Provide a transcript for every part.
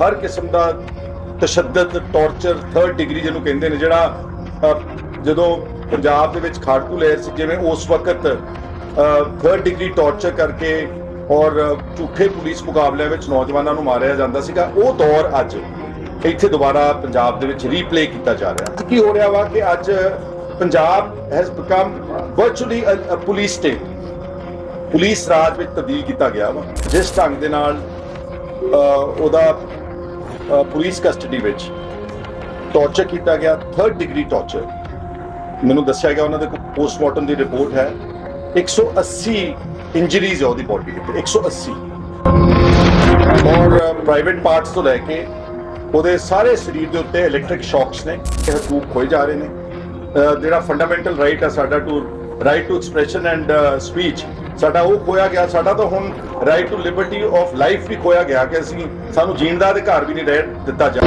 ਹਰ ਕਿਸਮ ਦਾ ਤਸ਼ੱਦਦ torture third degree ਜਿਹਨੂੰ ਕਹਿੰਦੇ ਨੇ, ਜਿਹੜਾ ਜਦੋਂ ਪੰਜਾਬ ਦੇ ਵਿੱਚ ਖਾੜਕੂ ਲਹਿਰ ਸੀ, ਜਿਵੇਂ ਉਸ ਵਕਤ ਥਰਡ ਡਿਗਰੀ ਟੌਰਚਰ ਕਰਕੇ ਔਰ ਝੂਠੇ ਪੁਲਿਸ ਮੁਕਾਬਲਿਆਂ ਵਿੱਚ ਨੌਜਵਾਨਾਂ ਨੂੰ ਮਾਰਿਆ ਜਾਂਦਾ ਸੀਗਾ, ਉਹ ਦੌਰ ਅੱਜ ਇੱਥੇ ਦੁਬਾਰਾ ਪੰਜਾਬ ਦੇ ਵਿੱਚ ਰੀਪਲੇ ਕੀਤਾ ਜਾ ਰਿਹਾ। ਕੀ ਹੋ ਰਿਹਾ ਵਾ ਕਿ ਅੱਜ Punjab has become virtually uh police state police ਰਾਜ ਵਿੱਚ ਤਬਦੀਲ ਕੀਤਾ ਗਿਆ ਵਾ। ਜਿਸ ਢੰਗ ਦੇ ਨਾਲ ਉਹਦਾ ਪੁਲਿਸ ਕਸਟਡੀ ਵਿੱਚ ਟੌਰਚਰ ਕੀਤਾ ਗਿਆ ਥਰਡ ਡਿਗਰੀ ਟੌਰਚਰ ਮੈਨੂੰ ਦੱਸਿਆ ਗਿਆ ਉਹਨਾਂ ਦੇ ਕੋਲ ਪੋਸਟਮਾਰਟਮ ਦੀ ਰਿਪੋਰਟ ਹੈ। 180 ਇੰਜਰੀਜ਼ ਹੈ ਉਹਦੀ ਬੋਡੀ ਤੇ 180 ਔਰ ਪ੍ਰਾਈਵੇਟ ਪਾਰਟਸ ਤੋਂ ਲੈ ਕੇ ਉਹਦੇ ਸਾਰੇ ਸਰੀਰ ਦੇ ਉੱਤੇ ਇਲੈਕਟ੍ਰਿਕ ਸ਼ੌਕਸ ਨੇ, ਇਹ ਹਕੂਕ ਖੋਏ ਜਾ ਰਹੇ ਨੇ। ਜਿਹੜਾ ਫੰਡਾਮੈਂਟਲ ਰਾਈਟ ਹੈ ਸਾਡਾ to right to expression and speech ਸਾਡਾ ਉਹ ਖੋਇਆ ਗਿਆ, ਸਾਡਾ ਤਾਂ ਹੁਣ right to liberty of life ਵੀ ਖੋਇਆ ਗਿਆ ਕਿ ਅਸੀਂ ਸਾਨੂੰ ਜੀਣ ਦਾ ਅਧਿਕਾਰ ਵੀ ਨਹੀਂ ਰਹਿ ਦਿੱਤਾ ਜਾ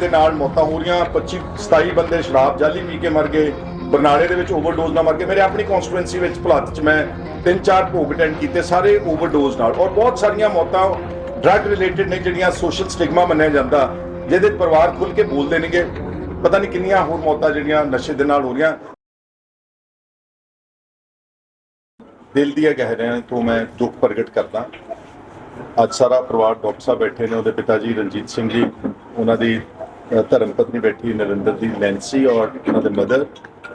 ਦੇ ਨਾਲ ਮੌਤਾਂ ਹੋ ਰਹੀਆਂ 25 27 ਬੰਦੇ ਸ਼ਰਾਬ ਜਾਲੀ ਪੀ ਕੇ ਮਰ ਗਏ, ਬਰਨਾਲੇ ਦੇ ਵਿੱਚ ਓਵਰਡੋਜ਼ ਨਾਲ ਮਰ ਗਏ। ਮੇਰੇ ਆਪਣੀ ਕਨਸਟੀਟੂਐਂਸੀ ਵਿੱਚ ਭਲਾਤ ਚ ਮੈਂ ਤਿੰਨ ਚਾਰ ਭੋਗ ਅਟੈਂਡ ਕੀਤੇ ਸਾਰੇ ਓਵਰਡੋਜ਼ ਨਾਲ ਔਰ ਬਹੁਤ ਸਾਰੀਆਂ ਮੌਤਾਂ ਡਰੱਗ ਰਿਲੇਟਡ ਨੇ ਜਿਹੜੀਆਂ ਸੋਸ਼ਲ ਸਟਿਗਮਾ ਮੰਨਿਆ ਜਾਂਦਾ, ਜਿਹਦੇ ਪਰਿਵਾਰ ਖੁੱਲ ਕੇ ਬੋਲਦੇ ਨੇਗੇ। ਪਤਾ ਨਹੀਂ ਕਿੰਨੀਆਂ ਹੋਰ ਮੌਤਾਂ ਜਿਹੜੀਆਂ ਨਸ਼ੇ ਦੇ ਨਾਲ ਹੋ ਰਹੀਆਂ। ਦਿਲ ਦੀਆਂ ਗਹਿਰਿਆਂ ਤੋਂ ਮੈਂ ਦੁੱਖ ਪ੍ਰਗਟ ਕਰਦਾ। ਅੱਜ ਸਾਰਾ ਪਰਿਵਾਰ ਡਾਕਟਰ ਸਾਹਿਬ ਬੈਠੇ ਨੇ, ਉਹਦੇ ਪਿਤਾ ਜੀ ਰਣਜੀਤ ਸਿੰਘ ਜੀ, ਉਹਨਾਂ ਦੀ ਧਰਮ ਪਤਨੀ ਬੈਠੀ ਨਰਿੰਦਰ ਦੀ ਨੈਂਸੀ ਔਰ ਉਹਨਾਂ ਦੇ ਮਦਰ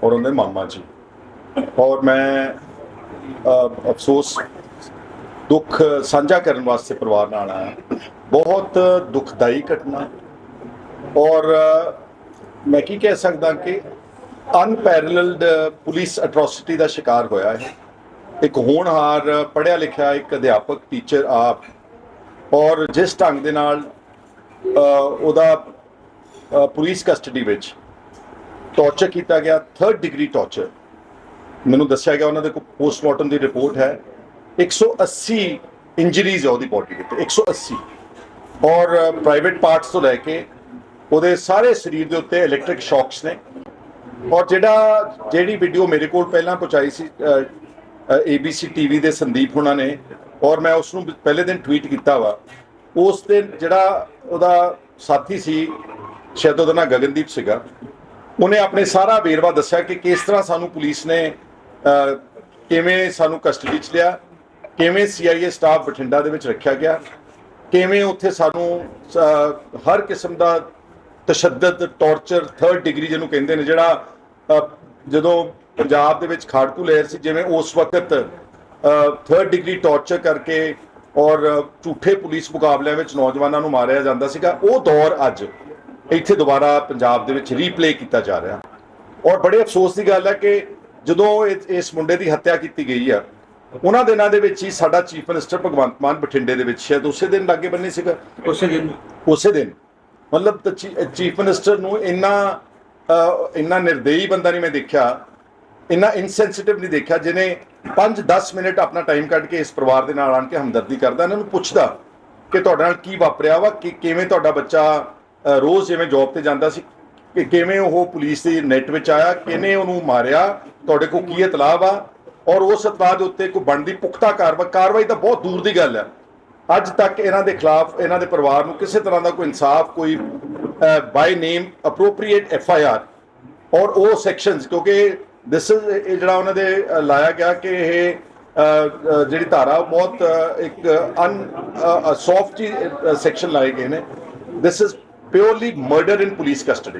ਔਰ ਉਹਨਾਂ ਦੇ ਮਾਮਾ ਜੀ। ਔਰ ਮੈਂ ਅਫਸੋਸ, ਦੁੱਖ ਸਾਂਝਾ ਕਰਨ ਵਾਸਤੇ ਪਰਿਵਾਰ ਨਾਲ ਆਇਆ। ਬਹੁਤ ਦੁਖਦਾਈ ਘਟਨਾ। ਔਰ, ਮੈਂ ਕੀ ਕਹਿ ਸਕਦਾ ਕਿ ਅਨਪੈਰਲਡ ਪੁਲਿਸ ਅਟਰੋਸਿਟੀ ਦਾ ਸ਼ਿਕਾਰ ਹੋਇਆ ਹੈ ਇੱਕ ਹੋਣਹਾਰ, ਪੜ੍ਹਿਆ ਲਿਖਿਆ ਇੱਕ ਅਧਿਆਪਕ ਟੀਚਰ ਆਪ। ਔਰ ਜਿਸ ਢੰਗ ਦੇ ਨਾਲ ਉਹਦਾ ਪੁਲਿਸ ਕਸਟਡੀ ਵਿੱਚ ਟੌਰਚਰ ਕੀਤਾ ਗਿਆ ਥਰਡ ਡਿਗਰੀ ਟੌਰਚਰ ਮੈਨੂੰ ਦੱਸਿਆ ਗਿਆ, ਉਹਨਾਂ ਦੇ ਕੋਲ ਪੋਸਟਮਾਰਟਮ ਦੀ ਰਿਪੋਰਟ ਹੈ। 180 ਇੰਜਰੀਜ਼ ਹੈ ਉਹਦੀ ਬੋਡੀ ਤੇ 180 ਔਰ ਪ੍ਰਾਈਵੇਟ ਪਾਰਟਸ ਤੋਂ ਲੈ ਕੇ ਉਹਦੇ ਸਾਰੇ ਸਰੀਰ ਦੇ ਉੱਤੇ ਇਲੈਕਟ੍ਰਿਕ ਸ਼ੌਕਸ ਨੇ। ਔਰ ਜਿਹੜਾ, ਜਿਹੜੀ ਵੀਡੀਓ ਮੇਰੇ ਕੋਲ ਪਹਿਲਾਂ ਪਹੁੰਚਾਈ ਸੀ ABC ਟੀਵੀ ਦੇ ਸੰਦੀਪ ਹੁਣਾਂ ਨੇ ਔਰ ਮੈਂ ਉਸ ਨੂੰ ਪਹਿਲੇ ਦਿਨ ਟਵੀਟ ਕੀਤਾ ਵਾ। ਉਸ ਦਿਨ ਜਿਹੜਾ ਉਹਦਾ ਸਾਥੀ ਸੀ, ਸ਼ਾਇਦ ਉਹਦਾ ਨਾਂ ਗਗਨਦੀਪ ਸੀਗਾ, ਉਹਨੇ ਆਪਣੇ ਸਾਰਾ ਵੇਰਵਾ ਦੱਸਿਆ ਕਿ ਕਿਸ ਤਰ੍ਹਾਂ ਸਾਨੂੰ ਪੁਲਿਸ ਨੇ ਕਿਵੇਂ ਸਾਨੂੰ ਕਸਟਡੀ 'ਚ ਲਿਆ, ਕਿਵੇਂ CIA ਸਟਾਫ ਬਠਿੰਡਾ ਦੇ ਵਿੱਚ ਰੱਖਿਆ ਗਿਆ, ਕਿਵੇਂ ਉੱਥੇ ਸਾਨੂੰ ਹਰ ਕਿਸਮ ਦਾ ਤਸ਼ੱਦਦ, ਟੌਰਚਰ ਥਰਡ ਡਿਗਰੀ ਜਿਹਨੂੰ ਕਹਿੰਦੇ ਨੇ, ਜਿਹੜਾ ਜਦੋਂ ਪੰਜਾਬ ਦੇ ਵਿੱਚ ਖਾੜਕੂ ਲਹਿਰ ਸੀ ਜਿਵੇਂ ਉਸ ਵਕਤ ਥਰਡ ਡਿਗਰੀ ਟੌਰਚਰ ਕਰਕੇ ਔਰ ਝੂਠੇ ਪੁਲਿਸ ਮੁਕਾਬਲਿਆਂ ਵਿੱਚ ਨੌਜਵਾਨਾਂ ਨੂੰ ਮਾਰਿਆ ਜਾਂਦਾ ਸੀਗਾ। ਉਹ ਦੌਰ ਅੱਜ ਇੱਥੇ ਦੁਬਾਰਾ ਪੰਜਾਬ ਦੇ ਵਿੱਚ ਰੀਪਲੇ ਕੀਤਾ ਜਾ ਰਿਹਾ। ਔਰ ਬੜੇ ਅਫਸੋਸ ਦੀ ਗੱਲ ਹੈ ਕਿ ਜਦੋਂ ਇਸ ਮੁੰਡੇ ਦੀ ਹੱਤਿਆ ਕੀਤੀ ਗਈ ਆ ਉਹਨਾਂ ਦਿਨਾਂ ਦੇ ਵਿੱਚ ਹੀ ਸਾਡਾ ਚੀਫ ਮਿਨਿਸਟਰ ਭਗਵੰਤ ਮਾਨ ਬਠਿੰਡੇ ਦੇ ਵਿੱਚ ਸ਼ਾਇਦ ਉਸੇ ਦਿਨ ਲਾਗੇ ਬੰਨੇ ਸੀਗਾ। ਉਸੇ ਦਿਨ। ਉਸੇ ਦਿਨ। ਮਤਲਬ ਚੀਫ ਮਿਨਿਸਟਰ ਨੂੰ ਇੰਨਾ ਇੰਨਾ ਨਿਰਦਈ ਬੰਦਾ ਨਹੀਂ ਮੈਂ ਦੇਖਿਆ। ਇੰਨਾ ਇਨਸੈਂਸਿਟਿਵ ਨਹੀਂ ਦੇਖਿਆ ਜਿਹਨੇ 5-10 ਮਿੰਟ ਆਪਣਾ ਟਾਈਮ ਕੱਢ ਕੇ ਇਸ ਪਰਿਵਾਰ ਦੇ ਨਾਲ ਆਣ ਕੇ ਹਮਦਰਦੀ ਕਰਦਾ, ਇਹਨਾਂ ਨੂੰ ਪੁੱਛਦਾ ਕਿ ਤੁਹਾਡੇ ਨਾਲ ਕੀ ਵਾਪਰਿਆ ਵਾ, ਕਿ ਕਿਵੇਂ ਤੁਹਾਡਾ ਬੱਚਾ ਰੋਜ਼ ਜਿਵੇਂ ਜੌਬ ਤੇ ਜਾਂਦਾ ਸੀ, ਕਿ ਕਿਵੇਂ ਉਹ ਪੁਲਿਸ ਦੇ ਨੈਟ ਵਿੱਚ ਆਇਆ, ਕਿਹਨੇ ਉਹਨੂੰ ਮਾਰਿਆ, ਤੁਹਾਡੇ ਕੋਲ ਕੀ ਇਤਲਾਹ ਵਾ? ਔਰ ਉਸ ਇਤਲਾਹ ਦੇ ਉੱਤੇ ਕੋਈ ਬਣਦੀ ਪੁਖਤਾ ਕਾਰਵਾਈ ਕਾਰਵਾਈ ਤਾਂ ਬਹੁਤ ਦੂਰ ਦੀ ਗੱਲ ਹੈ ਅੱਜ ਤੱਕ ਇਹਨਾਂ ਦੇ ਖਿਲਾਫ, ਇਹਨਾਂ ਦੇ ਪਰਿਵਾਰ ਨੂੰ ਕਿਸੇ ਤਰ੍ਹਾਂ ਦਾ ਕੋਈ ਇਨਸਾਫ, ਕੋਈ by name appropriate F I R ਔਰ ਉਹ ਸੈਕਸ਼ਨਸ ਕਿਉਂਕਿ ਦਿਸ ਇਜ਼ ਇਹ ਜਿਹੜਾ ਉਹਨਾਂ ਦੇ ਲਾਇਆ ਗਿਆ ਕਿ ਇਹ ਜਿਹੜੀ ਧਾਰਾ, ਉਹ ਬਹੁਤ ਇੱਕ ਅਨ ਸੌਫਟ ਜੀ ਸੈਕਸ਼ਨ ਲਾਏ ਗਏ ਨੇ। This is purely murder in police custody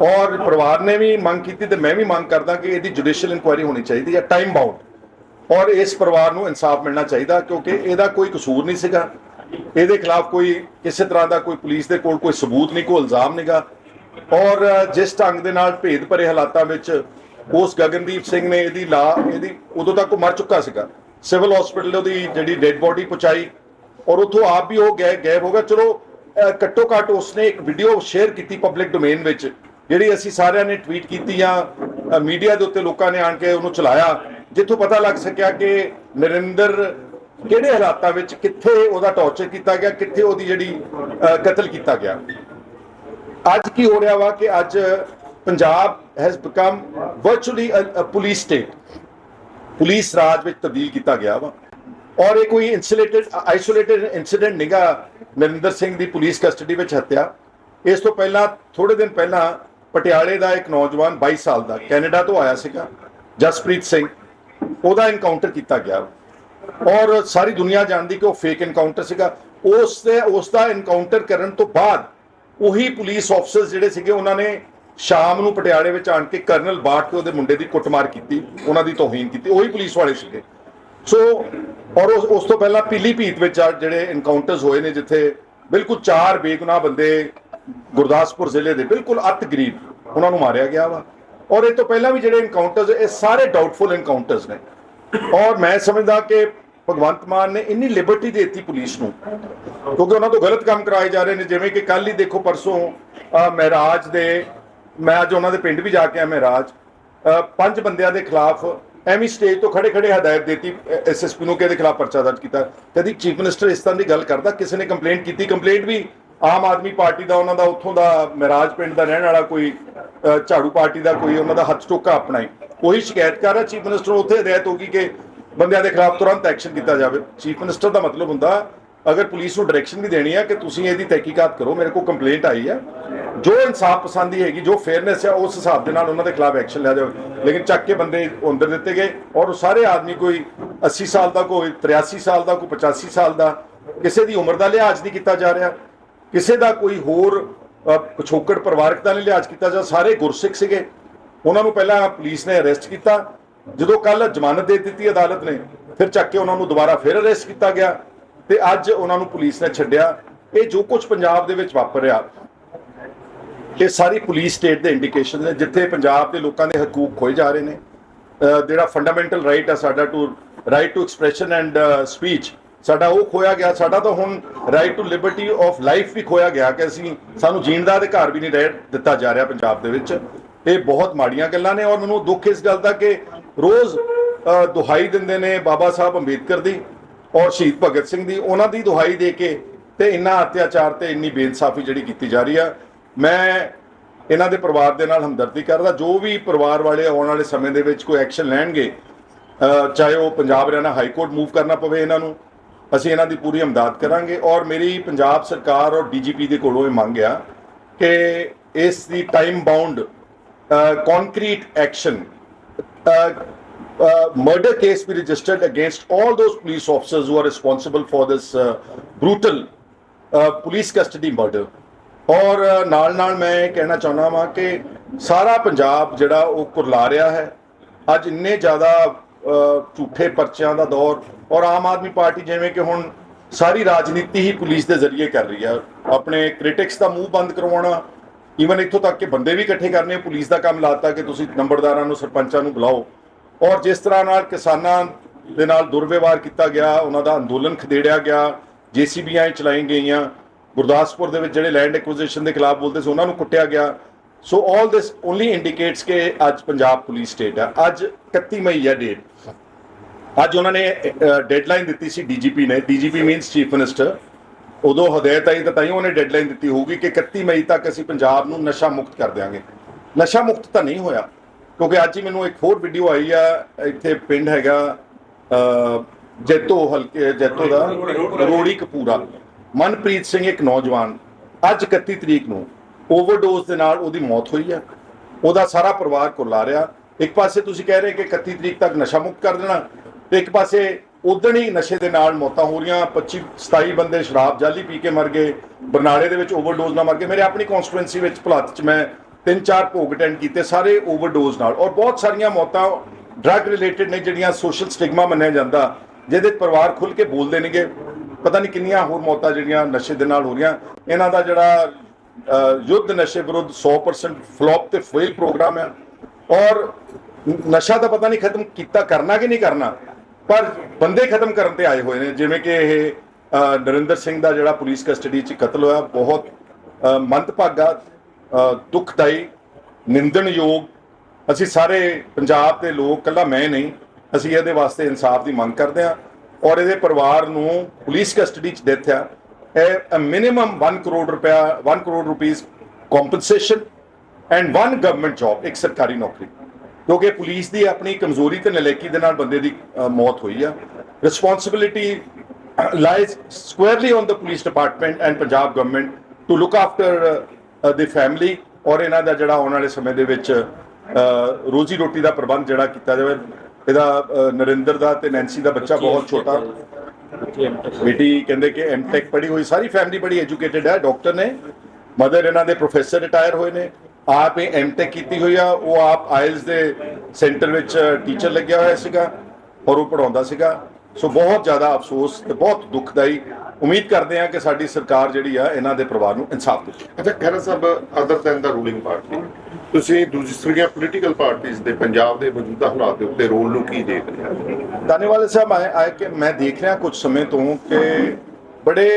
ਔਰ ਪਰਿਵਾਰ ਨੇ ਵੀ ਮੰਗ ਕੀਤੀ ਤੇ ਮੈਂ ਵੀ ਮੰਗ ਕਰਦਾ ਕਿ ਇਹਦੀ ਜੁਡੀਸ਼ੀਅਲ ਇਨਕੁਆਇਰੀ ਹੋਣੀ ਚਾਹੀਦੀ ਹੈ ਟਾਈਮ ਬਾਉਂਡ ਔਰ ਇਸ ਪਰਿਵਾਰ ਨੂੰ ਇਨਸਾਫ ਮਿਲਣਾ ਚਾਹੀਦਾ, ਕਿਉਂਕਿ ਇਹਦਾ ਕੋਈ ਕਸੂਰ ਨਹੀਂ ਸੀਗਾ। ਇਹਦੇ ਖਿਲਾਫ ਕੋਈ, ਕਿਸੇ ਤਰ੍ਹਾਂ ਦਾ ਕੋਈ ਪੁਲਿਸ ਦੇ ਕੋਲ ਕੋਈ ਸਬੂਤ ਨਹੀਂ, ਕੋਈ ਇਲਜ਼ਾਮ ਨਹੀਂਗਾ। ਔਰ ਜਿਸ ਢੰਗ ਦੇ ਨਾਲ ਭੇਦ ਭਰੇ ਹਾਲਾਤਾਂ ਵਿੱਚ ਉਸ ਗਗਨਦੀਪ ਸਿੰਘ ਨੇ ਇਹਦੀ ਲਾ, ਇਹਦੀ ਉਦੋਂ ਤੱਕ ਉਹ ਮਰ ਚੁੱਕਾ ਸੀਗਾ। ਸਿਵਲ ਹਸਪੀਟਲ ਉਹਦੀ ਜਿਹੜੀ ਡੈੱਡ ਬੋਡੀ ਪਹੁੰਚਾਈ ਔਰ ਉਥੋਂ ਆਪ ਵੀ ਉਹ ਗਏ ਗਾਇਬ ਹੋ ਗਿਆ। ਚਲੋ ਘੱਟੋ ਘੱਟ ਉਸਨੇ ਇੱਕ ਵੀਡੀਓ ਸ਼ੇਅਰ ਕੀਤੀ ਪਬਲਿਕ ਡੋਮੇਨ ਵਿੱਚ, ਜਿਹੜੀ ਅਸੀਂ ਸਾਰਿਆਂ ਨੇ ਟਵੀਟ ਕੀਤੀ ਜਾਂ ਮੀਡੀਆ ਦੇ ਉੱਤੇ ਲੋਕਾਂ ਨੇ ਆਣ ਕੇ ਉਹਨੂੰ ਚਲਾਇਆ, ਜਿੱਥੋਂ ਪਤਾ ਲੱਗ ਸਕਿਆ ਕਿ ਨਰਿੰਦਰ ਕਿਹੜੇ ਹਾਲਾਤਾਂ ਵਿੱਚ ਕਿੱਥੇ ਉਹਦਾ ਟੌਰਚਰ ਕੀਤਾ ਗਿਆ, ਕਿੱਥੇ ਉਹਦੀ ਜਿਹੜੀ ਕਤਲ ਕੀਤਾ ਗਿਆ। ਅੱਜ ਕੀ ਹੋ ਰਿਹਾ ਵਾ ਕਿ ਅੱਜ Punjab has become virtually a police state police ਰਾਜ ਵਿੱਚ ਤਬਦੀਲ ਕੀਤਾ ਗਿਆ ਵਾ। ਔਰ ਇਹ ਕੋਈ ਇਨਸੂਲੇਟਡ ਆਈਸੋਲੇਟਡ ਇਨਸੀਡੈਂਟ ਨਿਗਾ ਨਰਿੰਦਰ ਸਿੰਘ ਦੀ ਪੁਲਿਸ ਕਸਟਡੀ ਵਿੱਚ ਹੱਤਿਆ ਇਸ ਤੋਂ ਪਹਿਲਾਂ ਥੋੜੇ ਦਿਨ ਪਹਿਲਾਂ ਪਟਿਆਲੇ ਦਾ ਇੱਕ ਨੌਜਵਾਨ 22 ਸਾਲ ਦਾ ਕੈਨੇਡਾ ਤੋਂ ਆਇਆ ਸੀਗਾ ਜਸਪ੍ਰੀਤ ਸਿੰਘ ਉਹਦਾ ਇਨਕਾਊਂਟਰ ਕੀਤਾ ਗਿਆ ਔਰ ਸਾਰੀ ਦੁਨੀਆ ਜਾਣਦੀ ਕਿ ਉਹ ਫੇਕ ਇਨਕਾਊਂਟਰ ਸੀਗਾ ਉਸ ਤੇ ਉਸ ਦਾ ਇਨਕਾਊਂਟਰ ਕਰਨ ਤੋਂ ਬਾਅਦ ਉਹੀ ਪੁਲਿਸ ਆਫਸਰਸ ਜਿਹੜੇ ਸੀਗੇ ਉਹਨਾਂ ਨੇ ਸ਼ਾਮ ਨੂੰ ਪਟਿਆਲੇ ਵਿੱਚ ਆਣ ਕੇ ਕਰਨਲ ਬਾਟ ਤੇ ਉਹਦੇ ਮੁੰਡੇ ਦੀ ਕੁੱਟਮਾਰ ਕੀਤੀ, ਉਹਨਾਂ ਦੀ ਤੋਹੀਨ ਕੀਤੀ, ਉਹੀ ਪੁਲਿਸ ਵਾਲੇ ਸੀਗੇ। ਸੋ ਔਰ ਉਸ ਤੋਂ ਪਹਿਲਾਂ ਪੀਲੀ ਭੀਤ ਵਿੱਚ ਜਿਹੜੇ ਇਨਕਾਊਂਟਰਸ ਹੋਏ ਨੇ, ਜਿੱਥੇ ਬਿਲਕੁਲ ਚਾਰ ਬੇਗੁਨਾਹ ਬੰਦੇ ਗੁਰਦਾਸਪੁਰ ਜ਼ਿਲ੍ਹੇ ਦੇ ਬਿਲਕੁਲ ਅਤ ਗਰੀਬ ਉਹਨਾਂ ਨੂੰ ਮਾਰਿਆ ਗਿਆ ਵਾ। ਔਰ ਇਹ ਤੋਂ ਪਹਿਲਾਂ ਵੀ ਜਿਹੜੇ ਇਨਕਾਊਂਟਰਸ ਇਹ ਸਾਰੇ ਡਾਊਟਫੁਲ ਇਨਕਾਊਂਟਰਸ ਨੇ। ਔਰ ਮੈਂ ਸਮਝਦਾ ਕਿ ਭਗਵੰਤ ਮਾਨ ਨੇ ਇੰਨੀ ਲਿਬਰਟੀ ਦੇ ਦਿੱਤੀ ਪੁਲਿਸ ਨੂੰ, ਕਿਉਂਕਿ ਉਹਨਾਂ ਤੋਂ ਗਲਤ ਕੰਮ ਕਰਾਏ ਜਾ ਰਹੇ ਨੇ, ਜਿਵੇਂ ਕਿ ਕੱਲ ਹੀ ਦੇਖੋ ਪਰਸੋਂ ਮਹਿਰਾਜ ਦੇ ਮੈਂ ਅੱਜ ਉਹਨਾਂ ਦੇ ਪਿੰਡ ਵੀ ਜਾ ਕੇ ਆ ਮਹਿਰਾਜ ਪੰਜ ਬੰਦਿਆਂ ਦੇ ਖਿਲਾਫ ਐਵੇਂ ਸਟੇਜ ਤੋਂ ਖੜੇ ਖੜੇ ਹਦਾਇਤ ਦਿੱਤੀ ਐਸਐਸਪੀ ਨੂੰ ਕਿਹਦੇ ਖਿਲਾਫ ਪਰਚਾ ਦਰਜ ਕੀਤਾ। ਕਦੀ ਚੀਫ ਮਿਨਿਸਟਰ ਇਸ ਤਰ੍ਹਾਂ ਦੀ ਗੱਲ ਕਰਦਾ? ਕਿਸੇ ਨੇ ਕੰਪਲੇਂਟ ਕੀਤੀ? ਕੰਪਲੇਂਟ ਵੀ ਆਮ ਆਦਮੀ ਪਾਰਟੀ ਦਾ, ਉਹਨਾਂ ਦਾ, ਉੱਥੋਂ ਦਾ, ਮਹਿਰਾਜ ਪਿੰਡ ਦਾ ਰਹਿਣ ਵਾਲਾ ਕੋਈ ਝਾੜੂ ਪਾਰਟੀ ਦਾ ਕੋਈ, ਉਹਨਾਂ ਦਾ ਹੱਥ ਟੋਕਾ ਆਪਣਾ ਹੀ। ਉਹੀ ਸ਼ਿਕਾਇਤਕਾਰ ਹੈ ਚੀਫ ਮਿਨਿਸਟਰ ਉੱਥੇ ਹਦਾਇਤ ਹੋਗੀ ਕਿ ਬੰਦਿਆਂ ਦੇ ਖਿਲਾਫ ਤੁਰੰਤ ਐਕਸ਼ਨ ਕੀਤਾ ਜਾਵੇ। ਚੀਫ ਮਿਨਿਸਟਰ ਦਾ ਮਤਲਬ ਹੁੰਦਾ ਅਗਰ ਪੁਲਿਸ ਨੂੰ ਡਾਇਰੈਕਸ਼ਨ ਵੀ ਦੇਣੀ ਹੈ ਕਿ ਤੁਸੀਂ ਇਹਦੀ ਤਹਿਕੀਕਾਤ ਕਰੋ, ਮੇਰੇ ਕੋਲ ਕੰਪਲੇਂਟ ਆਈ ਹੈ ਜੋ ਇਨਸਾਫ ਪਸੰਦੀ ਹੈਗੀ, ਜੋ ਫੇਅਰਨੈਸ ਹੈ ਉਸ ਹਿਸਾਬ ਦੇ ਨਾਲ ਉਹਨਾਂ ਦੇ ਖਿਲਾਫ ਐਕਸ਼ਨ ਲਿਆ ਜਾਵੇ। ਲੇਕਿਨ ਚੱਕ ਕੇ ਬੰਦੇ ਅੰਦਰ ਦਿੱਤੇ ਗਏ ਔਰ ਉਹ ਸਾਰੇ ਆਦਮੀ ਕੋਈ 80 ਸਾਲ ਦਾ, ਕੋਈ 83 ਸਾਲ ਦਾ, ਕੋਈ 85 ਸਾਲ ਦਾ, ਕਿਸੇ ਦੀ ਉਮਰ ਦਾ ਲਿਹਾਜ਼ ਨਹੀਂ ਕੀਤਾ ਜਾ ਰਿਹਾ। ਕਿਸੇ ਦਾ ਕੋਈ ਹੋਰ ਪਿਛੋਕੜ ਪਰਿਵਾਰਕ ਦਾ ਨਹੀਂ ਲਿਹਾਜ਼ ਕੀਤਾ ਜਾ ਸਾਰੇ ਗੁਰਸਿੱਖ ਸੀਗੇ। ਉਹਨਾਂ ਨੂੰ ਪਹਿਲਾਂ ਪੁਲਿਸ ਨੇ ਅਰੈਸਟ ਕੀਤਾ। ਜਦੋਂ ਕੱਲ ਜ਼ਮਾਨਤ ਦੇ ਦਿੱਤੀ ਅਦਾਲਤ ਨੇ, ਫਿਰ ਚੱਕ ਕੇ ਉਹਨਾਂ ਨੂੰ ਦੁਬਾਰਾ ਫਿਰ ਅਰੈਸਟ ਕੀਤਾ ਗਿਆ। ਤੇ ਅੱਜ ਉਹਨਾਂ ਨੂੰ ਪੁਲਿਸ ਨੇ ਛੱਡਿਆ। ਇਹ ਜੋ ਕੁਝ ਪੰਜਾਬ ਦੇ ਵਿੱਚ ਵਾਪਰਿਆ ਇਹ ਸਾਰੀ ਪੁਲਿਸ ਸਟੇਟ ਦੇ ਇੰਡੀਕੇਸ਼ਨ ਨੇ, ਜਿੱਥੇ ਪੰਜਾਬ ਦੇ ਲੋਕਾਂ ਦੇ ਹਕੂਕ ਖੋਏ ਜਾ ਰਹੇ ਨੇ। ਜਿਹੜਾ ਫੰਡਾਮੈਂਟਲ ਰਾਈਟ ਆ ਸਾਡਾ to right to expression and speech ਸਾਡਾ ਉਹ ਖੋਇਆ ਗਿਆ। ਸਾਡਾ ਤਾਂ ਹੁਣ right to liberty of life ਵੀ ਖੋਇਆ ਗਿਆ ਕਿ ਅਸੀਂ ਸਾਨੂੰ ਜੀਣ ਦਾ ਅਧਿਕਾਰ ਵੀ ਨਹੀਂ ਰਹਿ ਦਿੱਤਾ ਜਾ ਰਿਹਾ ਪੰਜਾਬ ਦੇ ਵਿੱਚ। ਇਹ ਬਹੁਤ ਮਾੜੀਆਂ ਗੱਲਾਂ ਨੇ ਔਰ ਮੈਨੂੰ ਦੁੱਖ ਇਸ ਗੱਲ ਦਾ ਕਿ ਰੋਜ਼ ਦੁਹਾਈ ਦਿੰਦੇ ਨੇ ਬਾਬਾ ਸਾਹਿਬ ਅੰਬੇਦਕਰ ਦੀ। ਔਰ ਸ਼ਹੀਦ ਭਗਤ ਸਿੰਘ ਦੀ ਉਹਨਾਂ ਦੀ ਦੁਹਾਈ ਦੇ ਕੇ ਤੇ ਇੰਨਾ ਅਤਿਆਚਾਰ ਤੇ ਇੰਨੀ ਬੇਇਨਸਾਫੀ ਜਿਹੜੀ ਕੀਤੀ ਜਾ ਰਹੀ ਆ। ਮੈਂ ਇਹਨਾਂ ਦੇ ਪਰਿਵਾਰ ਦੇ ਨਾਲ ਹਮਦਰਦੀ ਕਰਦਾ, ਜੋ ਵੀ ਪਰਿਵਾਰ ਵਾਲੇ ਆਉਣ ਵਾਲੇ ਸਮੇਂ ਦੇ ਵਿੱਚ ਕੋਈ ਐਕਸ਼ਨ ਲੈਣਗੇ ਚਾਹੇ ਉਹ Punjab Haryana high court move ਕਰਨਾ ਪਵੇ ਇਹਨਾਂ ਨੂੰ, ਅਸੀਂ ਇਹਨਾਂ ਦੀ ਪੂਰੀ ਹਮਦਰਦ ਕਰਾਂਗੇ। ਔਰ ਮੇਰੀ ਪੰਜਾਬ ਸਰਕਾਰ ਔਰ ਡੀਜੀਪੀ ਦੇ ਕੋਲੋਂ ਇਹ ਮੰਗ ਆ ਕਿ ਇਸ ਦੀ time bound concrete action uh, uh, murder case be registered against all those police officers who are responsible for this uh, brutal uh, police custody ਔਰ ਨਾਲ ਨਾਲ ਮੈਂ ਇਹ ਕਹਿਣਾ ਚਾਹੁੰਦਾ ਵਾਂ ਕਿ ਸਾਰਾ ਪੰਜਾਬ ਜਿਹੜਾ ਉਹ ਕੁਰਲਾ ਰਿਹਾ ਹੈ ਅੱਜ ਇੰਨੇ ਜ਼ਿਆਦਾ ਝੂਠੇ ਪਰਚਿਆਂ ਦਾ ਦੌਰ ਔਰ ਆਮ ਆਦਮੀ ਪਾਰਟੀ ਜਿਵੇਂ ਕਿ ਹੁਣ ਸਾਰੀ ਰਾਜਨੀਤੀ ਹੀ ਪੁਲਿਸ ਦੇ ਜ਼ਰੀਏ ਕਰ ਰਹੀ ਹੈ ਆਪਣੇ ਕ੍ਰਿਟਿਕਸ ਦਾ ਮੂੰਹ ਬੰਦ ਕਰਵਾਉਣਾ ਈਵਨ ਇੱਥੋਂ ਤੱਕ ਕਿ ਬੰਦੇ ਵੀ ਇਕੱਠੇ ਕਰਨੇ ਪੁਲਿਸ ਦਾ ਕੰਮ ਲਾਤਾ ਕਿ ਤੁਸੀਂ ਨੰਬਰਦਾਰਾਂ ਨੂੰ ਸਰਪੰਚਾਂ ਨੂੰ ਬੁਲਾਓ ਔਰ ਜਿਸ ਤਰ੍ਹਾਂ ਨਾਲ ਕਿਸਾਨਾਂ ਦੇ ਨਾਲ ਦੁਰਵਿਵਹਾਰ ਕੀਤਾ ਗਿਆ, ਉਹਨਾਂ ਦਾ ਅੰਦੋਲਨ ਖਦੇੜਿਆ ਗਿਆ, ਜੀਸੀਬੀਆਂ ਚਲਾਈ ਗਈਆਂ, ਗੁਰਦਾਸਪੁਰ ਦੇ ਵਿੱਚ ਜਿਹੜੇ ਲੈਂਡ ਐਕੁਜੀਸ਼ਨ ਦੇ ਖਿਲਾਫ ਬੋਲਦੇ ਸੀ, ਉਹਨਾਂ ਨੂੰ ਕੁੱਟਿਆ ਗਿਆ। ਸੋ ਆਲ ਦਿਸ ਓਨਲੀ ਇੰਡੀਕੇਟਸ ਕਿ ਅੱਜ ਪੰਜਾਬ ਪੁਲਿਸ ਸਟੇਟ ਹੈ। ਅੱਜ 31 ਮਈ ਹੈ ਡੇਟ ਅੱਜ ਉਹਨਾਂ ਨੇ ਡੈਡਲਾਈਨ ਦਿੱਤੀ ਸੀ ਡੀਜੀਪੀ ਨੇ। ਡੀਜੀਪੀ ਮੀਨਸ ਚੀਫ ਮਿਨਿਸਟਰ ਉਦੋਂ ਹਦਾਇਤ ਆਈ ਤਾਂ ਤਾਂ ਹੀ ਉਹਨੇ ਡੈਡਲਾਈਨ ਦਿੱਤੀ ਹੋਊਗੀ ਕਿ 31 ਮਈ ਤੱਕ ਅਸੀਂ ਪੰਜਾਬ ਨੂੰ ਨਸ਼ਾ ਮੁਕਤ ਕਰ ਦਿਆਂਗੇ। ਨਸ਼ਾ ਮੁਕਤ ਤਾਂ ਨਹੀਂ ਹੋਇਆ। ਕਿਉਂਕਿ ਅੱਜ ਹੀ ਮੈਨੂੰ ਇੱਕ ਹੋਰ ਵੀਡੀਓ ਆਈ ਆ, ਇੱਥੇ ਪਿੰਡ ਹੈਗਾ ਜੈਤੋ ਹਲਕੇ, ਜੈਤੋ ਦਾ, ਰੋੜੀ ਕਪੂਰਾ। ਮਨਪ੍ਰੀਤ ਸਿੰਘ ਇੱਕ ਨੌਜਵਾਨ, ਅੱਜ 31 ਤਰੀਕ ਨੂੰ ਓਵਰਡੋਜ਼ ਦੇ ਨਾਲ ਉਹਦੀ ਮੌਤ ਹੋਈ ਆ। ਉਹਦਾ ਸਾਰਾ ਪਰਿਵਾਰ ਕੁਰਲਾ ਰਿਹਾ। ਇੱਕ ਪਾਸੇ ਤੁਸੀਂ ਕਹਿ ਰਹੇ ਕਿ 31 ਤਰੀਕ ਤੱਕ ਨਸ਼ਾ ਮੁਕਤ ਕਰ ਦੇਣਾ, ਤੇ ਇੱਕ ਪਾਸੇ ਉਦਣ ਹੀ ਨਸ਼ੇ ਦੇ ਨਾਲ ਮੌਤਾਂ ਹੋ ਰਹੀਆਂ 25 27 ਬੰਦੇ ਸ਼ਰਾਬ ਜਾਲੀ ਪੀ ਕੇ ਮਰ ਗਏ, ਬਰਨਾਲੇ ਦੇ ਵਿੱਚ ਓਵਰਡੋਜ਼ ਨਾਲ ਮਰ ਗਏ। ਮੇਰੇ ਆਪਣੀ ਕਨਸਟੀਟੂਐਂਸੀ ਵਿੱਚ ਭਲੱਤ ਚ ਮੈਂ ਤਿੰਨ ਚਾਰ ਭੋਗ ਅਟੈਂਡ ਕੀਤੇ ਸਾਰੇ ਓਵਰਡੋਜ਼ ਨਾਲ ਔਰ ਬਹੁਤ ਸਾਰੀਆਂ ਮੌਤਾਂ ਡਰੱਗ ਰਿਲੇਟਡ ਨੇ ਜਿਹੜੀਆਂ ਸੋਸ਼ਲ ਸਟਿਗਮਾ ਮੰਨਿਆ ਜਾਂਦਾ, ਜਿਹਦੇ ਪਰਿਵਾਰ ਖੁੱਲ ਕੇ ਬੋਲਦੇ ਨੇਗੇ ਪਤਾ ਨਹੀਂ ਕਿੰਨੀਆਂ ਹੋਰ ਮੌਤਾਂ ਜਿਹੜੀਆਂ ਨਸ਼ੇ ਦੇ ਨਾਲ ਹੋ ਰਹੀਆਂ। ਇਹਨਾਂ ਦਾ ਜਿਹੜਾ ਯੁੱਧ ਨਸ਼ੇ ਵਿਰੁੱਧ 100% ਫਲॉप ਤੇ ਫੇਲ ਪ੍ਰੋਗਰਾਮ ਹੈ ਔਰ ਨਸ਼ਾ ਤਾਂ ਪਤਾ ਨਹੀਂ ਖਤਮ ਕੀਤਾ ਕਰਨਾ ਕਿ ਨਹੀਂ ਕਰਨਾ, ਪਰ ਬੰਦੇ ਖਤਮ ਕਰਨ ਤੇ ਆਏ ਹੋਏ ਨੇ। ਜਿਵੇਂ ਕਿ ਇਹ ਨਰਿੰਦਰ ਸਿੰਘ ਦਾ ਜਿਹੜਾ ਪੁਲਿਸ ਕਸਟਡੀ 'ਚ ਕਤਲ ਹੋਇਆ, ਬਹੁਤ ਮੰਦਭਾਗਾ ਦੁਖਦਾਈ, ਨਿੰਦਣਯੋਗ, ਅਸੀਂ ਸਾਰੇ ਪੰਜਾਬ ਦੇ ਲੋਕ ਕੱਲਾ ਮੈਂ ਨਹੀਂ, ਅਸੀਂ ਇਹਦੇ ਵਾਸਤੇ ਇਨਸਾਫ ਦੀ ਮੰਗ ਕਰਦੇ ਹਾਂ ਔਰ ਇਹਦੇ ਪਰਿਵਾਰ ਨੂੰ ਪੁਲਿਸ ਕਸਟਡੀ 'ਚ ਡੈਥ ਆ ਇਹ ਮਿਨੀਮਮ 1 ਕਰੋੜ ਰੁਪਇਆ 1 crore rupees compensation and one government job ਇੱਕ ਸਰਕਾਰੀ ਨੌਕਰੀ। ਕਿਉਂਕਿ ਪੁਲਿਸ ਦੀ ਆਪਣੀ ਕਮਜ਼ੋਰੀ ਤੇ ਨਲੇਕੀ ਦੇ ਨਾਲ ਬੰਦੇ ਦੀ ਮੌਤ ਹੋਈ ਆ। Responsibility lies squarely on the police department and Punjab government to look after the family ਔਰ ਇਹਨਾਂ ਦਾ ਜਿਹੜਾ ਆਉਣ ਵਾਲੇ ਸਮੇਂ ਦੇ ਵਿੱਚ ਰੋਜ਼ੀ ਰੋਟੀ ਦਾ ਪ੍ਰਬੰਧ ਜਿਹੜਾ ਕੀਤਾ ਜਾਵੇ। ਇਹਦਾ ਨਰਿੰਦਰ ਦਾ ਤੇ ਨੈਂਸੀ ਦਾ ਬੱਚਾ ਬਹੁਤ ਛੋਟਾ। ਬੇਟੀ ਕਹਿੰਦੇ ਕਿ ਐਮਟੈਕ ਪੜ੍ਹੀ ਹੋਈ ਸਾਰੀ ਫੈਮਿਲੀ ਬੜੀ ਐਜੂਕੇਟਿਡ ਹੈ ਡਾਕਟਰ ਨੇ। ਮਦਰ ਇਹਨਾਂ ਦੇ ਪ੍ਰੋਫੈਸਰ ਰਿਟਾਇਰ ਹੋਏ ਨੇ। ਆਪ ਇਹ ਐਮਟੈਕ ਕੀਤੀ ਹੋਈ ਆ ਉਹ ਆਪ ਆਇਲਸ ਦੇ ਸੈਂਟਰ ਵਿੱਚ ਟੀਚਰ ਲੱਗਿਆ ਹੋਇਆ ਸੀਗਾ ਔਰ ਉਹ ਪੜਾਉਂਦਾ ਸੀਗਾ। ਸੋ ਬਹੁਤ ਜ਼ਿਆਦਾ ਅਫਸੋਸ ਤੇ ਬਹੁਤ ਦੁਖਦਾਈ ਉਮੀਦ ਕਰਦੇ ਹਾਂ ਕਿ ਸਾਡੀ ਸਰਕਾਰ ਜਿਹੜੀ ਆ ਇਹਨਾਂ ਦੇ ਪਰਿਵਾਰ ਨੂੰ ਇਨਸਾਫ ਦੇਵੇ। ਅੱਛਾ Khaira Sahib other than the ruling party ਤੁਸੀਂ ਦੂਸਰੀਆਂ ਪੋਲੀਟੀਕਲ ਪਾਰਟੀਆਂ ਦੇ ਪੰਜਾਬ ਦੇ ਮੌਜੂਦਾ ਹਾਲਾਤ ਦੇ ਉੱਤੇ ਰੋਲ ਨੂੰ ਕੀ ਦੇਖ ਰਹੇ ਹੋ? ਦਾਨੇਵਾਲ ਸਾਹਿਬ ਆਏ ਆਏ ਕਿ ਮੈਂ ਦੇਖ ਰਿਹਾ ਕੁਝ ਸਮੇਂ ਤੋਂ ਕਿ ਬੜੇ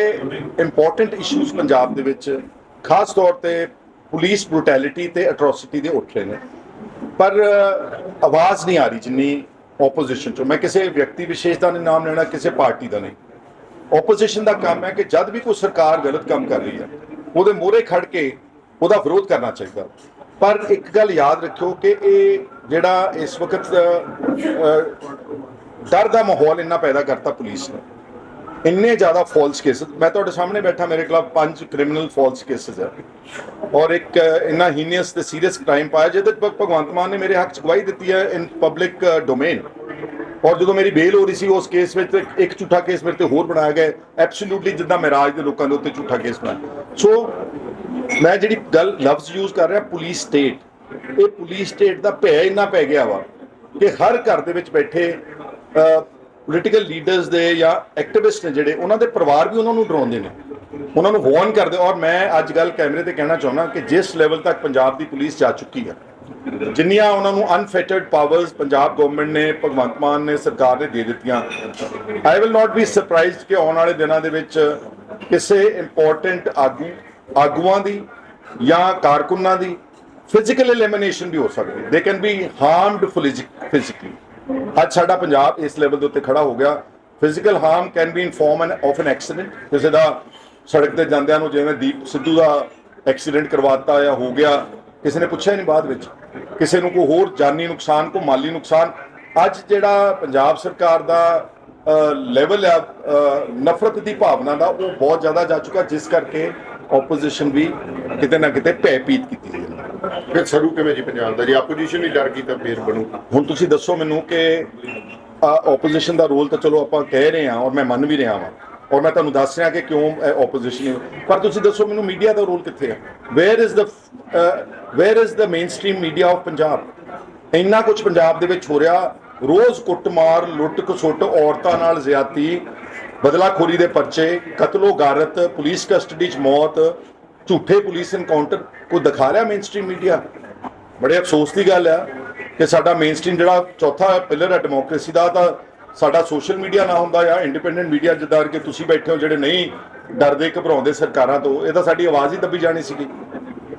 ਇੰਪੋਰਟੈਂਟ ਇਸ਼ੂਜ਼ ਪੰਜਾਬ ਦੇ ਵਿੱਚ ਖਾਸ ਤੌਰ ਤੇ ਪੁਲਿਸ ਬ੍ਰੂਟੈਲਿਟੀ ਤੇ ਅਟਰੋਸਿਟੀ ਦੇ ਉੱਠ ਰਹੇ ਨੇ। ਪਰ ਆਵਾਜ਼ ਨਹੀਂ ਆ ਰਹੀ ਜਿੰਨੀ ਆਪੋਜੀਸ਼ਨ ਚੋਂ। ਮੈਂ ਕਿਸੇ ਵਿਅਕਤੀ ਵਿਸ਼ੇਸ਼ ਦਾ ਨਹੀਂ, ਨਾਮ ਲੈਣਾ, ਕਿਸੇ ਪਾਰਟੀ ਦਾ ਨਹੀਂ। ਆਪੋਜੀਸ਼ਨ ਦਾ ਕੰਮ ਹੈ ਕਿ ਜਦ ਵੀ ਕੋਈ ਸਰਕਾਰ ਗਲਤ ਕੰਮ ਕਰ ਰਹੀ ਹੈ, ਉਹਦੇ ਮੂਹਰੇ ਖੜ ਕੇ ਉਹਦਾ ਵਿਰੋਧ ਕਰਨਾ ਚਾਹੀਦਾ। ਪਰ ਇੱਕ ਗੱਲ ਯਾਦ ਰੱਖਿਓ ਕਿ ਇਹ ਜਿਹੜਾ ਇਸ ਵਕਤ ਡਰ ਦਾ ਮਾਹੌਲ ਇੰਨਾ ਪੈਦਾ ਕਰਤਾ ਪੁਲਿਸ ਨੇ। ਇੰਨੇ ਜ਼ਿਆਦਾ ਫਾਲਸ ਕੇਸਸ ਮੈਂ ਤੁਹਾਡੇ ਸਾਹਮਣੇ ਬੈਠਾ, ਮੇਰੇ ਖਿਲਾਫ ਪੰਜ ਕ੍ਰਿਮੀਨਲ ਫਾਲਸ ਕੇਸਸ ਹੈ ਔਰ ਇੱਕ ਇੰਨਾ ਹੀਨੀਅਸ ਤੇ ਸੀਰੀਅਸ ਕ੍ਰਾਈਮ ਪਾਇਆ, ਜਿਹਦੇ ਤੇ ਭਗਵੰਤ ਮਾਨ ਨੇ ਮੇਰੇ ਹੱਕ 'ਚ ਗਵਾਹੀ ਦਿੱਤੀ ਹੈ ਇਨ ਪਬਲਿਕ ਡੋਮੇਨ ਔਰ ਜਦੋਂ ਮੇਰੀ ਬੇਲ ਹੋ ਰਹੀ ਸੀ, ਉਸ ਕੇਸ ਵਿੱਚ ਇੱਕ ਝੂਠਾ ਕੇਸ ਮੇਰੇ ਤੇ ਹੋਰ ਬਣਾਇਆ ਗਿਆ। ਐਬਸੋਲੂਟਲੀ ਜਿੱਦਾਂ ਮੈਂ ਰਾਜ ਦੇ ਲੋਕਾਂ ਦੇ ਉੱਤੇ ਝੂਠਾ ਕੇਸ ਬਣਾਇਆ। ਸੋ ਮੈਂ ਜਿਹੜੀ ਗੱਲ ਲਫ਼ਜ਼ ਯੂਜ਼ ਕਰ ਰਿਹਾ ਪੁਲਿਸ ਸਟੇਟ ਇਹ ਪੁਲਿਸ ਸਟੇਟ ਦਾ ਭੈ ਇੰਨਾ ਪੈ ਗਿਆ ਵਾ ਕਿ ਹਰ ਘਰ ਦੇ ਵਿੱਚ ਬੈਠੇ ਪੋਲੀਟੀਕਲ ਲੀਡਰਸ ਦੇ ਜਾਂ ਐਕਟਿਵਿਸਟ ਨੇ ਜਿਹੜੇ, ਉਹਨਾਂ ਦੇ ਪਰਿਵਾਰ ਵੀ ਉਹਨਾਂ ਨੂੰ ਡਰਾਉਂਦੇ ਨੇ। ਉਹਨਾਂ ਨੂੰ ਵਾਰਨ ਕਰਦੇ, ਔਰ ਮੈਂ ਅੱਜ ਗੱਲ ਕੈਮਰੇ ਤੇ ਕਹਿਣਾ ਚਾਹੁੰਦਾ ਕਿ ਜਿਸ ਲੈਵਲ ਤੱਕ ਪੰਜਾਬ ਦੀ ਪੁਲਿਸ ਜਾ ਚੁੱਕੀ ਹੈ, ਜਿੰਨੀਆਂ ਉਹਨਾਂ ਨੂੰ ਅਨਫੈਟਰਡ ਪਾਵਰਸ ਪੰਜਾਬ ਗਵਰਨਮੈਂਟ ਨੇ, ਭਗਵੰਤ ਮਾਨ ਨੇ, ਸਰਕਾਰ ਨੇ ਦੇ ਦਿੱਤੀਆਂ I will not be surprised ਕਿ ਆਉਣ ਵਾਲੇ ਦਿਨਾਂ ਦੇ ਵਿੱਚ ਕਿਸੇ ਇੰਪੋਰਟੈਂਟ ਆਗੂ, ਆਗੂਆਂ ਦੀ ਜਾਂ ਕਾਰਕੁਨਾਂ ਦੀ ਫਿਜ਼ੀਕਲ ਐਲੀਮੀਨੇਸ਼ਨ ਵੀ ਹੋ ਸਕਦੀ ਦੇ ਕੈਨ ਬੀ ਹਾਰਮਡ ਫਿਜ਼ੀਕਲੀ ਅੱਜ ਸਾਡਾ ਪੰਜਾਬ ਇਸ ਲੈਵਲ ਦੇ ਉੱਤੇ ਖੜਾ ਹੋ ਗਿਆ। Physical harm can be in form of an accident ਕਿਸੇ ਦਾ ਸੜਕ ਤੇ ਜਾਂਦਿਆਂ ਨੂੰ ਜਿਵੇਂ ਦੀਪ ਸਿੱਧੂ ਦਾ ਐਕਸੀਡੈਂਟ ਕਰਵਾਤਾ ਜਾਂ ਹੋ ਗਿਆ, ਕਿਸੇ ਨੇ ਪੁੱਛਿਆ ਨਹੀਂ ਬਾਅਦ ਵਿੱਚ। ਕਿਸੇ ਨੂੰ ਕੋਈ ਹੋਰ ਜਾਨੀ ਨੁਕਸਾਨ ਕੋ ਮਾਲੀ ਨੁਕਸਾਨ। ਅੱਜ ਜਿਹੜਾ ਪੰਜਾਬ ਸਰਕਾਰ ਦਾ ਲੈਵਲ ਆ ਨਫ਼ਰਤ ਦੀ ਭਾਵਨਾ ਦਾ ਉਹ ਬਹੁਤ ਜ਼ਿਆਦਾ ਜਾ ਚੁੱਕਾ, ਜਿਸ ਕਰਕੇ ਆਪੋਜੀਸ਼ਨ ਵੀ ਕਿਤੇ ਨਾ ਕਿਤੇ ਭੈਭੀਤ ਕੀਤੀ ਗਈ ਹੈ ਫਿਰ ਸਰੂ ਕਿਵੇਂ ਜੀ ਪੰਜਾਬ ਦਾ? ਜੇ ਆਪੋਜੀਸ਼ਨ ਹੀ ਡਰ ਗਈ ਤਾਂ ਫੇਰ ਬਣੂ। ਹੁਣ ਤੁਸੀਂ ਦੱਸੋ ਮੈਨੂੰ ਕਿ ਆਪੋਜੀਸ਼ਨ ਦਾ ਰੋਲ ਤਾਂ ਚਲੋ ਆਪਾਂ ਕਹਿ ਰਹੇ ਹਾਂ ਔਰ ਮੈਂ ਮੰਨ ਵੀ ਰਿਹਾ ਹਾਂ ਔਰ ਮੈਂ ਤੁਹਾਨੂੰ ਦੱਸ ਰਿਹਾ ਕਿ ਕਿਉਂ ਆਪੋਜੀਸ਼ਨ ਪਰ ਤੁਸੀਂ ਦੱਸੋ ਮੈਨੂੰ ਮੀਡੀਆ ਦਾ ਰੋਲ ਕਿੱਥੇ ਹੈ where is the where is the mainstream media of Punjab? ਇੰਨਾ ਕੁਝ ਪੰਜਾਬ ਦੇ ਵਿੱਚ ਹੋ ਰਿਹਾ। ਰੋਜ਼ ਕੁੱਟਮਾਰ ਲੁੱਟ ਖਸੁੱਟ ਔਰਤਾਂ ਨਾਲ ਜ਼ਿਆਦਤੀ ਬਦਲਾਖੋਰੀ ਦੇ ਪਰਚੇ, ਕਤਲੋ ਗਾਰਤ, ਪੁਲਿਸ ਕਸਟਡੀ 'ਚ ਮੌਤ, ਝੂਠੇ ਪੁਲਿਸ ਇਨਕਾਊਂਟਰ ਕੋਈ ਦਿਖਾ ਰਿਹਾ ਮੇਨਸਟ੍ਰੀਮ ਮੀਡੀਆ ਬੜੇ ਅਫਸੋਸ ਦੀ ਗੱਲ ਆ ਕਿ ਸਾਡਾ ਮੇਨਸਟ੍ਰੀਮ ਜਿਹੜਾ ਚੌਥਾ ਪਿਲਰ ਹੈ ਡੈਮੋਕ੍ਰੇਸੀ ਦਾ, ਤਾਂ ਸਾਡਾ ਸੋਸ਼ਲ ਮੀਡੀਆ ਨਾ ਹੁੰਦਾ ਜਾਂ ਇੰਡੀਪੈਂਡੈਂਟ ਮੀਡੀਆ ਜਿੱਦਾਂ ਕਿ ਤੁਸੀਂ ਬੈਠੇ ਹੋ ਜਿਹੜੇ ਨਹੀਂ ਡਰਦੇ, ਘਬਰਾਉਂਦੇ ਸਰਕਾਰਾਂ ਤੋਂ, ਇਹ ਤਾਂ ਸਾਡੀ ਆਵਾਜ਼ ਹੀ ਦੱਬੀ ਜਾਣੀ ਸੀਗੀ।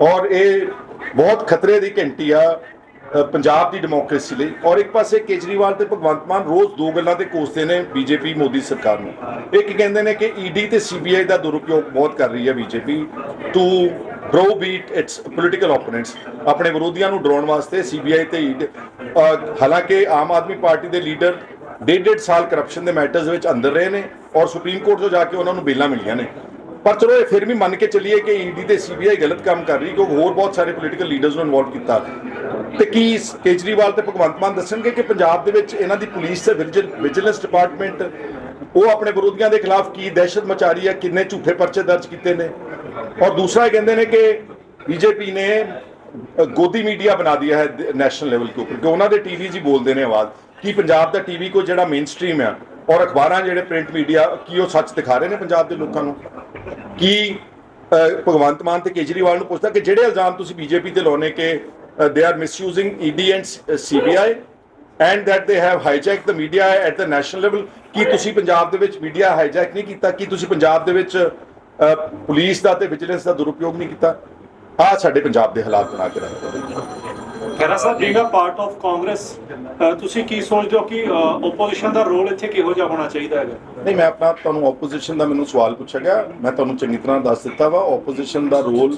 ਔਰ ਇਹ ਬਹੁਤ ਖਤਰੇ ਦੀ ਘੰਟੀ ਆ ਪੰਜਾਬ ਦੀ ਡੈਮੋਕ੍ਰੇਸੀ ਲਈ। ਔਰ ਇੱਕ ਪਾਸੇ ਕੇਜਰੀਵਾਲ ਤੇ ਭਗਵੰਤ ਮਾਨ ਰੋਜ਼ ਦੋ ਗੱਲਾਂ ਤੇ ਕੋਸਦੇ ਨੇ ਬੀਜੇਪੀ ਮੋਦੀ ਸਰਕਾਰ ਨੂੰ। ਇੱਕ ਕਹਿੰਦੇ ਨੇ ਕਿ ਈਡੀ ਤੇ ਸੀਬੀਆਈ ਦਾ ਦੁਰਉਪਯੋਗ ਬਹੁਤ ਕਰ ਰਹੀ ਹੈ BJP. To browbeat its political opponents ਆਪਣੇ ਵਿਰੋਧੀਆਂ ਨੂੰ ਡਰਾਉਣ ਵਾਸਤੇ ਸੀਬੀਆਈ ਤੇ ED ਅ, ਹਾਲਾਂਕਿ ਆਮ ਆਦਮੀ ਪਾਰਟੀ ਦੇ ਲੀਡਰ ਡੇਢ ਡੇਢ ਸਾਲ ਕਰਪਸ਼ਨ ਦੇ ਮੈਟਰਸ ਵਿੱਚ ਅੰਦਰ ਰਹੇ ਨੇ। ਔਰ ਸੁਪਰੀਮ ਕੋਰਟ ਤੋਂ ਜਾ ਕੇ ਉਹਨਾਂ ਨੂੰ ਬੇਲਾਂ ਮਿਲੀਆਂ ਨੇ। ਪਰ ਚਲੋ ਇਹ ਫਿਰ ਵੀ ਮੰਨ ਕੇ ਚੱਲੀਏ ਕਿ ਈਡੀ ਤੇ ਸੀਬੀਆਈ ਗਲਤ ਕੰਮ ਕਰ ਰਹੀ ਕਿਉਂਕਿ ਹੋਰ ਬਹੁਤ ਸਾਰੇ ਪੋਲੀਟੀਕਲ ਲੀਡਰਸ ਨੂੰ ਇਨਵੋਲਵ ਕੀਤਾ। ਤੇ ਕੀ ਕੇਜਰੀਵਾਲ ਤੇ ਭਗਵੰਤ ਮਾਨ ਦੱਸਣਗੇ ਕਿ ਪੰਜਾਬ ਦੇ ਵਿੱਚ ਇਹਨਾਂ ਦੀ ਪੁਲਿਸ ਤੇ ਵਿਜੀਲੈਂਸ ਡਿਪਾਰਟਮੈਂਟ ਉਹ ਆਪਣੇ ਵਿਰੋਧੀਆਂ ਦੇ ਖਿਲਾਫ ਕੀ ਦਹਿਸ਼ਤ ਮਚਾ ਰਹੀ ਹੈ, ਕਿੰਨੇ ਝੂਠੇ ਪਰਚੇ ਦਰਜ ਕੀਤੇ ਨੇ? ਔਰ ਦੂਸਰਾ ਕਹਿੰਦੇ ਨੇ ਕਿ ਬੀਜੇਪੀ ਨੇ ਗੋਦੀ ਮੀਡੀਆ ਬਣਾ ਦਿਆ ਹੈ ਨੈਸ਼ਨਲ ਲੈਵਲ ਕੇ ਉੱਪਰ, ਕਿ ਉਹਨਾਂ ਦੇ ਟੀਵੀ ਜੀ ਬੋਲਦੇ ਨੇ ਆਵਾਜ਼। ਕੀ ਪੰਜਾਬ ਦਾ ਟੀਵੀ ਕੋ ਜਿਹੜਾ ਮੇਨ ਸਟ੍ਰੀਮ ਆ? ਔਰ ਅਖਬਾਰਾਂ ਜਿਹੜੇ ਪ੍ਰਿੰਟ ਮੀਡੀਆ ਕੀ ਉਹ ਸੱਚ ਦਿਖਾ ਰਹੇ ਨੇ ਪੰਜਾਬ ਦੇ ਲੋਕਾਂ ਨੂੰ? ਕੀ ਭਗਵੰਤ ਮਾਨ ਤੇ ਕੇਜਰੀਵਾਲ ਨੂੰ ਪੁੱਛਦਾ ਕਿ ਜਿਹੜੇ ਇਲਜ਼ਾਮ ਤੁਸੀਂ ਬੀਜੇਪੀ ਤੇ ਲਾਉਨੇ ਕਿ they are misusing ED and CBI and that they have hijack the media at the national level ਕੀ ਤੁਸੀਂ ਪੰਜਾਬ ਦੇ ਵਿੱਚ ਮੀਡੀਆ ਹਾਈਜੈਕ ਨਹੀਂ ਕੀਤਾ? ਕੀ ਤੁਸੀਂ ਪੰਜਾਬ ਦੇ ਵਿੱਚ ਪੁਲਿਸ ਦਾ ਤੇ ਵਿਜੀਲੈਂਸ ਦਾ ਦੁਰਉਪਯੋਗ ਨਹੀਂ ਕੀਤਾ? ਆ ਸਾਡੇ ਪੰਜਾਬ ਦੇ ਹਾਲਾਤ ਬਣਾ ਕੇ ਰੱਖਦੇ Khaira Sahib being part of Congress ਤੁਸੀਂ ਕੀ ਸੋਚਦੇ ਹੋ ਕਿ ਆਪੋਜੀਸ਼ਨ ਦਾ ਰੋਲ ਇੱਥੇ ਕਿਹੋ ਜਿਹਾ ਹੋਣਾ ਚਾਹੀਦਾ ਹੈਗਾ? ਨਹੀਂ ਮੈਂ ਆਪਣਾ ਤੁਹਾਨੂੰ ਆਪੋਜੀਸ਼ਨ ਦਾ ਮੈਨੂੰ ਸਵਾਲ ਪੁੱਛਿਆ ਗਿਆ। ਮੈਂ ਤੁਹਾਨੂੰ ਚੰਗੀ ਤਰ੍ਹਾਂ ਦੱਸ ਦਿੱਤਾ ਵਾ ਆਪੋਜੀਸ਼ਨ ਦਾ ਰੋਲ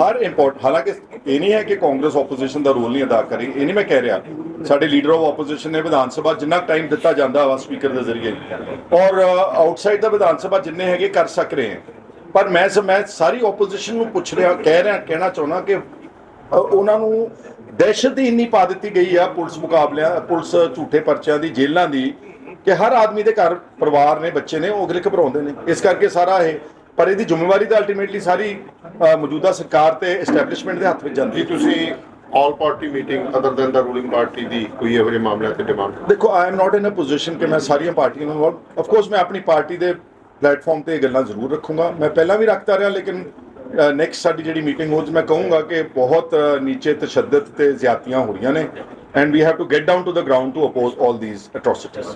ਹਰ ਇੰਪੋਰਟ ਹਾਲਾਂਕਿ ਇਹ ਨਹੀਂ ਹੈ ਕਿ ਕਾਂਗਰਸ ਆਪੋਜੀਸ਼ਨ ਦਾ ਰੋਲ ਨਹੀਂ ਅਦਾ ਕਰੀ ਇਹ ਨਹੀਂ ਮੈਂ ਕਹਿ ਰਿਹਾ। ਸਾਡੇ ਲੀਡਰ ਆਫ ਆਪੋਜੀਸ਼ਨ ਨੇ ਵਿਧਾਨ ਸਭਾ ਜਿੰਨਾ ਟਾਈਮ ਦਿੱਤਾ ਜਾਂਦਾ ਵਾ ਸਪੀਕਰ ਦੇ ਜ਼ਰੀਏ। ਔਰ ਆਊਟਸਾਈਡ ਦਾ ਵਿਧਾਨ ਸਭਾ ਜਿੰਨੇ ਹੈਗੇ ਕਰ ਸਕ ਰਹੇ ਹੈ। ਪਰ ਮੈਂ ਮੈਂ ਸਾਰੀ ਆਪੋਜੀਸ਼ਨ ਨੂੰ ਪੁੱਛ ਰਿਹਾ ਕਹਿ ਰਿਹਾ ਕਹਿਣਾ ਚਾਹੁੰਦਾ ਕਿ ਉਹਨਾਂ ਨੂੰ ਦਹਿਸ਼ਤ ਹੀ ਇੰਨੀ ਪਾ ਦਿੱਤੀ ਗਈ ਆ ਪੁਲਿਸ ਮੁਕਾਬਲਿਆਂ ਪੁਲਿਸ ਝੂਠੇ ਪਰਚਿਆਂ ਦੀ ਜੇਲ੍ਹਾਂ ਦੀ ਕਿ ਹਰ ਆਦਮੀ ਦੇ ਘਰ ਪਰਿਵਾਰ ਨੇ ਬੱਚੇ ਨੇ ਉਹ ਅਗਲੇ ਘਬਰਾਉਂਦੇ ਨੇ। ਇਸ ਕਰਕੇ ਸਾਰਾ ਇਹ ਪਰ ਇਹਦੀ ਜ਼ਿੰਮੇਵਾਰੀ ਤਾਂ ਅਲਟੀਮੇਟਲੀ ਸਾਰੀ ਮੌਜੂਦਾ ਸਰਕਾਰ ਤੇ ਐਸਟੈਬਲਿਸ਼ਮੈਂਟ ਦੇ ਹੱਥ ਵਿੱਚ ਜਾਂਦੀ ਹੈ। ਤੁਸੀਂ all party meeting other than the ruling party ਦੀ ਕੋਈ ਇਹੋ ਜਿਹੇ ਮਾਮਲਿਆਂ ਤੇ ਡਿਮਾਂਡ ਦੇਖੋ I am not in a position ਕਿ ਮੈਂ ਸਾਰੀਆਂ ਪਾਰਟੀਆਂ ਨੂੰ ਆਫ ਕੋਰਸ ਮੈਂ ਆਪਣੀ ਪਾਰਟੀ ਦੇ ਪਲੇਟਫਾਰਮ ਤੇ ਇਹ ਗੱਲਾਂ ਜ਼ਰੂਰ ਰੱਖੂੰਗਾ। ਮੈਂ ਪਹਿਲਾਂ ਵੀ ਰੱਖਦਾ ਰਿਹਾ, ਲੇਕਿਨ ਨੈਕਸਟ ਸਾਡੀ ਜਿਹੜੀ ਮੀਟਿੰਗ ਹੋ 'ਚ ਮੈਂ ਕਹੂੰਗਾ ਕਿ ਬਹੁਤ ਨੀਚੇ ਤਸ਼ੱਦਦ ਤੇ ਜ਼ਿਆਦਤੀਆਂ ਹੋ ਰਹੀਆਂ ਨੇ। And we have to get down to the ground to oppose all these atrocities